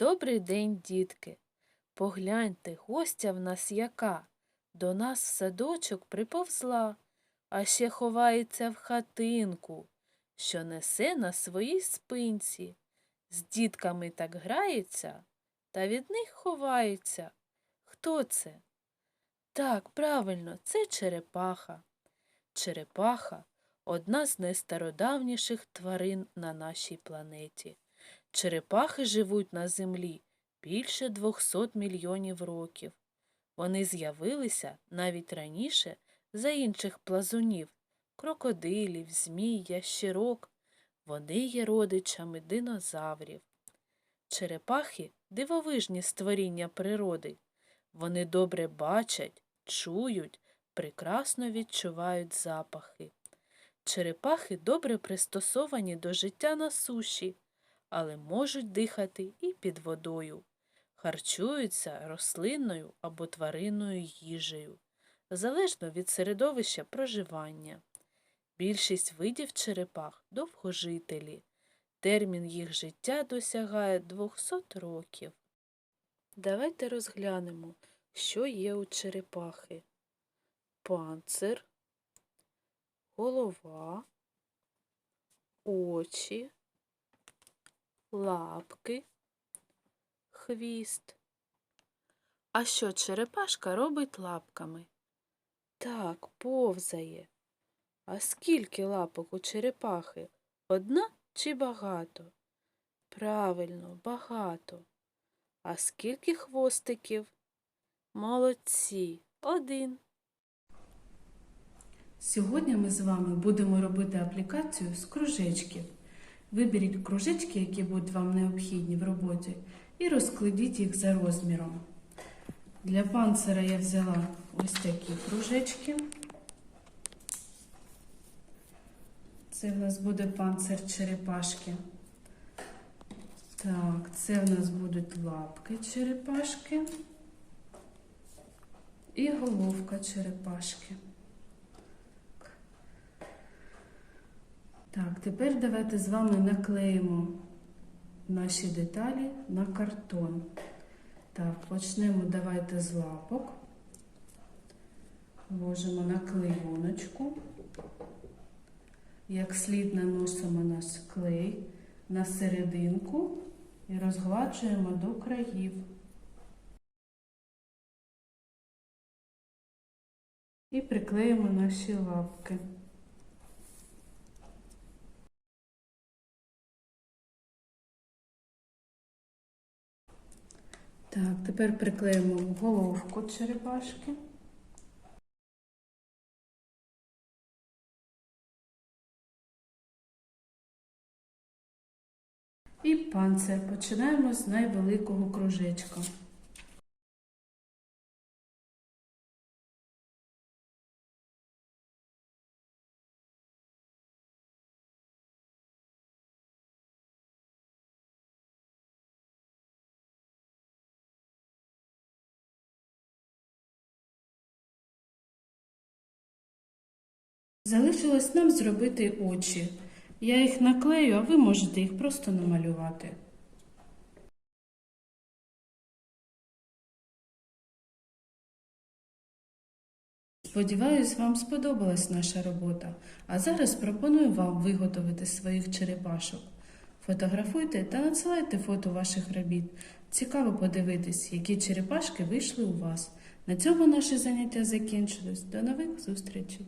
Добрий день, дітки. Погляньте, гостя в нас яка. До нас в садочок приповзла, а ще ховається в хатинку, що несе на своїй спинці. З дітками так грається, та від них ховається. Хто це? Так, правильно, це черепаха. Черепаха одна з найстародавніших тварин на нашій планеті. Черепахи живуть на землі більше 200 мільйонів років. Вони з'явилися навіть раніше за інших плазунів крокодилів, змій, ящерок. Вони є родичами динозаврів. Черепахи дивовижні створіння природи. Вони добре бачать, чують, прекрасно відчувають запахи. Черепахи добре пристосовані до життя на суші, але можуть дихати і під водою. Харчуються рослинною або тваринною їжею, залежно від середовища проживання. Більшість видів черепах довгожителі. Термін їх життя досягає 200 років. Давайте розглянемо, що є у черепахи. Панцир, голова, очі, лапки, хвіст. А що черепашка робить лапками? Так, повзає. А скільки лапок у черепахи? Одна чи багато? Правильно, багато. А скільки хвостиків? Молодці. Один. Сьогодні ми з вами будемо робити аплікацію з кружечків. Виберіть кружечки, які будуть вам необхідні в роботі, і розкладіть їх за розміром. Для панцира я взяла ось такі кружечки. Це в нас буде панцир черепашки. Так, це в нас будуть лапки черепашки і головка черепашки. Так, тепер давайте з вами наклеїмо наші деталі на картон. Так, почнемо давайте з лапок. Ложимо на клейоночку. Як слід наносимо наш клей на серединку і розгладжуємо до країв. І приклеїмо наші лапки. Так, тепер приклеїмо головку черепашки. І панцир. Починаємо з найвеликого кружечка. Залишилось нам зробити очі. Я їх наклею, а ви можете їх просто намалювати. Сподіваюсь, вам сподобалась наша робота. А зараз пропоную вам виготовити своїх черепашок. Фотографуйте та надсилайте фото ваших робіт. Цікаво подивитись, які черепашки вийшли у вас. На цьому наше заняття закінчилось. До нових зустрічей!